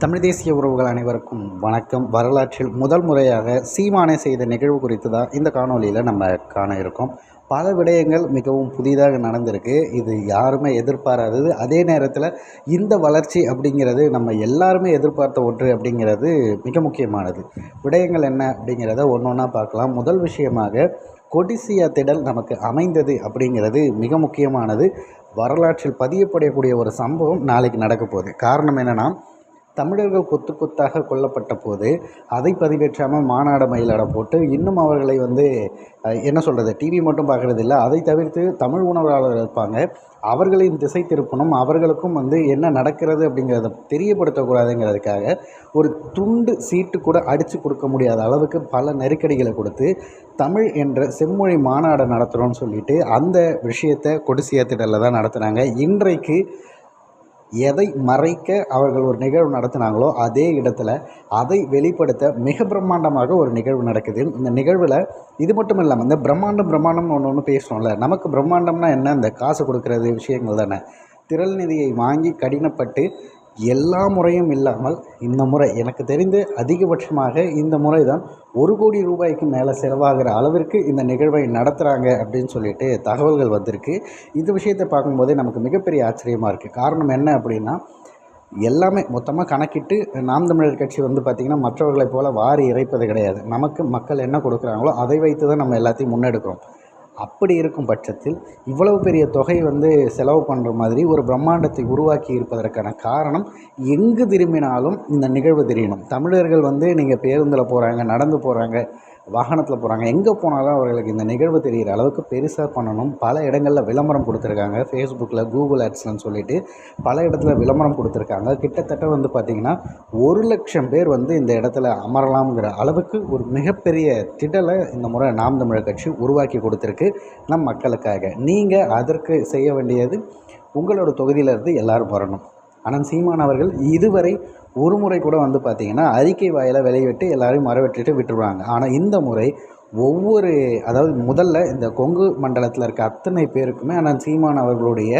தமிழ் தேசிய உறவுகள் அனைவருக்கும் வணக்கம். வரலாற்றில் முதல் முறையாக சீமானை செய்த நிகழ்வு குறித்து தான் இந்த காணொலியில் நம்ம காண இருக்கோம். பல விடயங்கள் மிகவும் புதிதாக நடந்திருக்கு. இது யாருமே எதிர்பாராதது. அதே நேரத்தில் இந்த வளர்ச்சி அப்படிங்கிறது நம்ம எல்லாருமே எதிர்பார்த்த ஒன்று அப்படிங்கிறது மிக முக்கியமானது. விடயங்கள் என்ன அப்படிங்கிறத ஒன்று ஒன்றா பார்க்கலாம். முதல் விஷயமாக கொடிசியா திடல் நமக்கு அமைந்தது அப்படிங்கிறது மிக முக்கியமானது. வரலாற்றில் பதியப்படக்கூடிய ஒரு சம்பவம் நாளைக்கு நடக்க போகுது. காரணம் என்னென்னா தமிழர்கள் கொத்து கொத்தாக கொல்லப்பட்ட போது அதை பதிவேற்றாமல் மாநாட மயிலாட போட்டு இன்னும் அவர்களை வந்து என்ன சொல்கிறது டிவி மட்டும் பார்க்குறது இல்லை அதை தவிர்த்து தமிழ் உணர்வாளர்கள் இருப்பாங்க. அவர்களின் திசை திருப்பணும் அவர்களுக்கும் வந்து என்ன நடக்கிறது அப்படிங்கிறத தெரியப்படுத்தக்கூடாதுங்கிறதுக்காக ஒரு துண்டு சீட்டு கூட அடித்து கொடுக்க முடியாத அளவுக்கு பல நெருக்கடிகளை கொடுத்து தமிழ் என்ற செம்மொழி மாநாடு நடத்துகிறோன்னு சொல்லிட்டு அந்த விஷயத்தை கொடிசியத்திடலில் தான் நடத்துகிறாங்க இன்றைக்கு எதை மறைக்க அவர்கள் ஒரு நிகழ்வு நடத்தினாங்களோ அதே இடத்துல அதை வெளிப்படுத்த மிக பிரம்மாண்டமாக ஒரு நிகழ்வு நடக்குது. இந்த நிகழ்வில் இது மட்டும் இல்லாமல் இந்த பிரம்மாண்டம் பிரம்மாண்டம்னு ஒன்று ஒன்று பேசுகிறோம்ல நமக்கு பிரம்மாண்டம்னா என்ன? இந்த காசு கொடுக்கறது விஷயங்கள் தானே. திரள் நிதியை வாங்கி கடினப்பட்டு எல்லா முறையும் இல்லாமல் இந்த முறை எனக்கு தெரிந்து அதிகபட்சமாக இந்த முறை தான் ஒரு கோடி ரூபாய்க்கு மேலே செலவாகிற அளவிற்கு இந்த நிகழ்வை நடத்துகிறாங்க அப்படின்னு சொல்லிட்டு தகவல்கள் வந்திருக்கு. இந்த விஷயத்தை பார்க்கும்போதே நமக்கு மிகப்பெரிய ஆச்சரியமாக இருக்குது காரணம் என்ன அப்படின்னா எல்லாமே மொத்தமாக கணக்கிட்டு நாம் தமிழர் கட்சி வந்து பார்த்திங்கன்னா மற்றவர்களைப் போல வாரி இறைப்பது கிடையாது. நமக்கு மக்கள் என்ன கொடுக்குறாங்களோ அதை வைத்து தான் நம்ம எல்லாத்தையும் முன்னெடுக்கிறோம். அப்படி இருக்கும் பட்சத்தில் இவ்வளவு பெரிய தொகை வந்து செலவு பண்ணுற மாதிரி ஒரு பிரம்மாண்டத்தை உருவாக்கி இருப்பதற்கான காரணம் எங்கு திரும்பினாலும் இந்த நிகழ்வு தெரியணும். தமிழர்கள் வந்து நீங்கள் பேருந்தில் போகிறாங்க நடந்து போகிறாங்க வாகனத்தில் போகிறாங்க எங்கே போனாலும் அவர்களுக்கு இந்த நிகழ்வு தெரிகிற அளவுக்கு பெருசாக பண்ணணும். பல இடங்களில் விளம்பரம் கொடுத்துருக்காங்க. ஃபேஸ்புக்கில் கூகுள் ஆட்ஸ்லன்னு சொல்லிட்டு பல இடத்துல விளம்பரம் கொடுத்துருக்காங்க. கிட்டத்தட்ட வந்து பார்த்திங்கன்னா ஒரு லட்சம் பேர் வந்து இந்த இடத்துல அமரலாம்ங்கிற அளவுக்கு ஒரு மிகப்பெரிய திடலை இந்த முறை நாம் தமிழர் கட்சி உருவாக்கி கொடுத்துருக்கு நம் மக்களுக்காக. நீங்கள் அதற்கு செய்ய வேண்டியது உங்களோட தொகுதியிலேருந்து எல்லாரும் வரணும். ஆனால் சீமான் அவர்கள் இதுவரை ஒரு முறை கூட வந்து பார்த்திங்கன்னா அறிக்கை வாயில வெளியிட்டு எல்லாரையும் மரவெட்டிட்டு விட்டுருவாங்க. ஆனால் இந்த முறை ஒவ்வொரு அதாவது முதல்ல இந்த கொங்கு மண்டலத்தில் இருக்க அத்தனை பேருக்குமே ஆனால் சீமான் அவர்களுடைய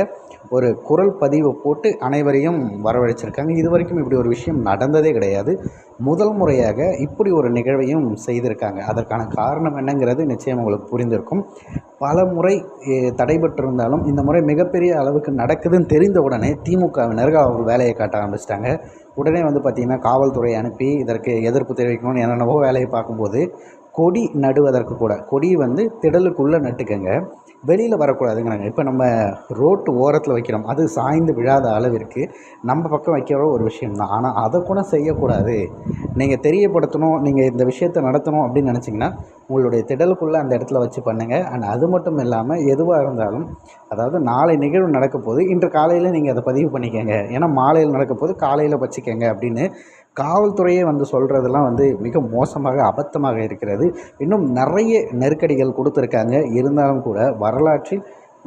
ஒரு குரல் பதிவை போட்டு அனைவரையும் வரவழைச்சிருக்காங்க. இது வரைக்கும் இப்படி ஒரு விஷயம் நடந்ததே கிடையாது. முதல் முறையாக இப்படி ஒரு நிகழ்வையும் செய்திருக்காங்க. அதற்கான காரணம் என்னங்கிறது நிச்சயம் உங்களுக்கு புரிந்திருக்கும். பல முறை தடைபட்டிருந்தாலும் இந்த முறை மிகப்பெரிய அளவுக்கு நடக்குதுன்னு தெரிந்த உடனே திமுகவினருக்கு அவர் வேலையை காட்ட ஆரம்பிச்சிட்டாங்க. உடனே வந்து பார்த்திங்கன்னா காவல்துறையை அனுப்பி இதற்கு எதிர்ப்பு தெரிவிக்கணும்னு என்னென்னவோ வேலையை பார்க்கும்போது கொடி நடுவதற்கு கூட கொடி வந்து திடலுக்குள்ளே நட்டுக்கங்க. வெளியில் வரக்கூடாதுங்கிறாங்க. இப்போ நம்ம ரோட்டு ஓரத்தில் வைக்கிறோம். அது சாய்ந்து விழாத அளவிற்கு நம்ம பக்கம் வைக்கிற ஒரு விஷயம்தான். ஆனால் அதை கூட செய்யக்கூடாது. நீங்கள் தெரியப்படுத்தணும் நீங்கள் இந்த விஷயத்தை நடத்தணும் அப்படின்னு நினச்சிங்கன்னா உங்களுடைய திடலுக்குள்ளே அந்த இடத்துல வச்சு பண்ணுங்கள் அண்ட் அது மட்டும் இல்லாமல் எதுவாக இருந்தாலும் அதாவது நாளை நிகழ்வு நடக்க போது இன்று காலையில் நீங்கள் அதை பதிவு பண்ணிக்கோங்க. ஏன்னா மாலையில் நடக்க போது காலையில் வச்சுக்கோங்க அப்படின்னு காவல்துறையே வந்து சொல்கிறதெல்லாம் வந்து மிக மோசமாக அபத்தமாக இருக்கிறது. இன்னும் நிறைய நெருக்கடிகள் கொடுத்துருக்காங்க. இருந்தாலும் கூட வரலாற்றில்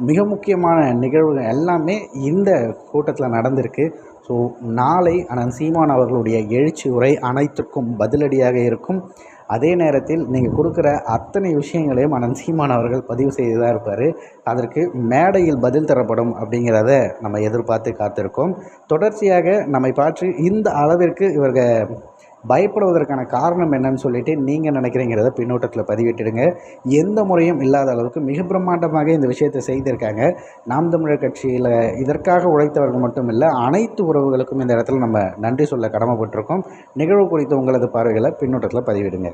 மிக முக்கியமான நிகழ்வுகள் எல்லாமே இந்த கூட்டத்தில் நடந்திருக்கு. ஸோ நாளை அண்ணன் சீமான் அவர்களுடைய எழுச்சி உரை அனைத்துக்கும் பதிலடியாக இருக்கும். அதே நேரத்தில் நீங்கள் கொடுக்குற அத்தனை விஷயங்களையும் அண்ணன் சீமான் அவர்கள் பதிவு செய்து தான் இருப்பார். அதற்கு மேடையில் பதில் தரப்படும் அப்படிங்கிறத நம்ம எதிர்பார்த்து காத்திருக்கோம். தொடர்ச்சியாக நம்மை பார்த்து இந்த அளவிற்கு இவர்கள் பயப்படுவதற்கான காரணம் என்னன்னு சொல்லிட்டு நீங்கள் நினைக்கிறீங்கிறத பின்னோட்டத்தில் பதிவிட்டுடுங்க. எந்த முறையும் இல்லாத அளவுக்கு மிக பிரம்மாண்டமாக இந்த விஷயத்தை செய்திருக்காங்க. நாம் தமிழர் கட்சியில் இதற்காக உழைத்தவர்கள் மட்டும் இல்லை அனைத்து உறவுகளுக்கும் இந்த இடத்துல நம்ம நன்றி சொல்ல கடமைப்பட்டிருக்கோம். நிகழ்வு குறித்த உங்களது பார்வைகளை பின்னோட்டத்தில் பதிவிடுங்க.